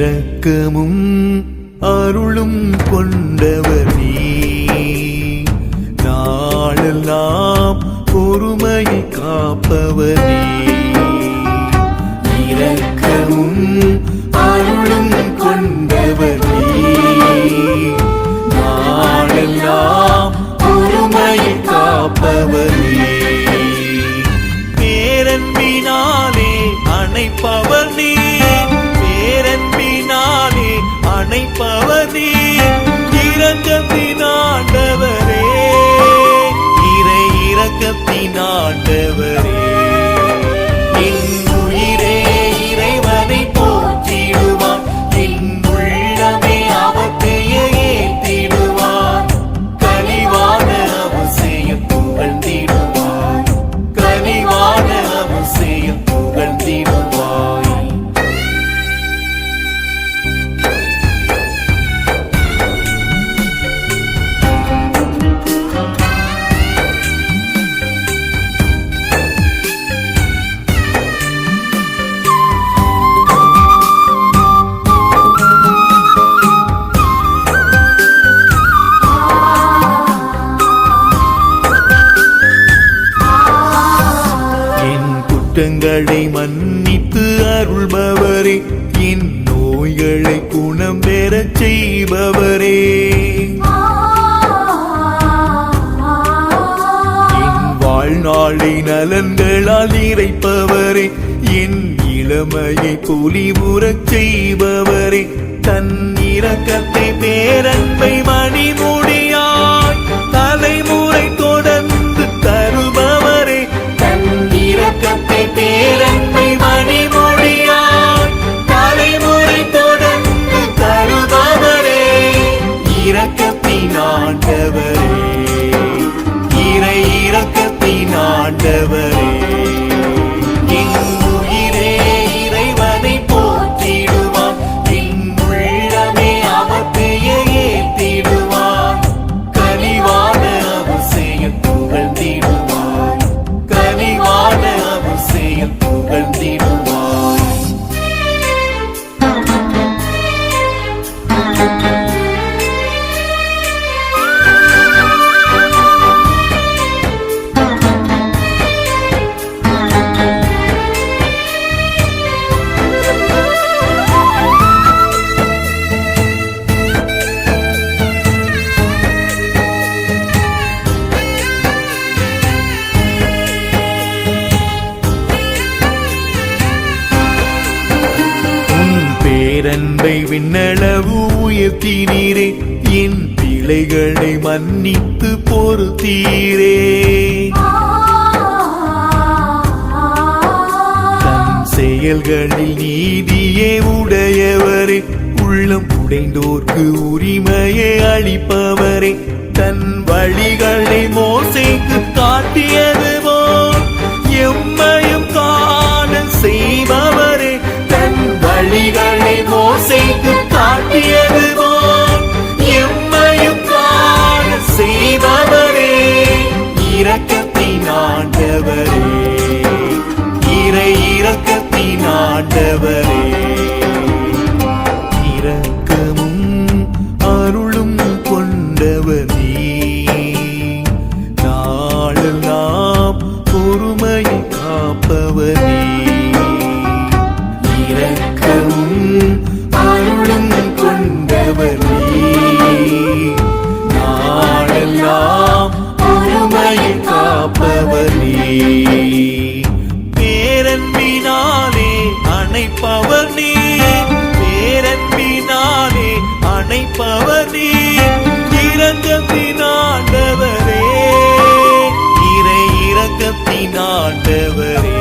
இரக்கமும் அருளும் கொண்டவர் நீ. நாளெல்லாம் பொறுமையை காப்பவர் நீ. இரக்கமும் அருளும் கொண்டவர் நீ. நாளெல்லாம் பொறுமையை காப்பவர் நீ. பேரன்பினாலே அணைப்பவர் நீ. பவதி எங்களை மன்னித்து அருள்பவரே என் நோய்களை குணம் பெறச் செய்பவரே. என் வாழ்நாளை நலன்களால் இறைப்பவரே என் இளமையை பொலிவுறச் செய்பவரே. தன் இரக்கத்தை பேரன்பை மணிமுடியாய் பேரன்பை விண்ணளவு உயர்த்தினீரே என் பிழைகளை மன்னித்து பொறுத்தீரே. தன் செயல்களில் நீதியே உடையவரே உள்ளம் உடைந்தோர்க்கு உரிமையை அளிப்பவரே தன் வழிகளை மோசைக்கு காட்டியது அணைப்பவர் நீ பேரன்பினாலே அணைப்பவர் நீ இரங்கத்தினாண்டவரே இறை இரங்கத்தினாண்டவரே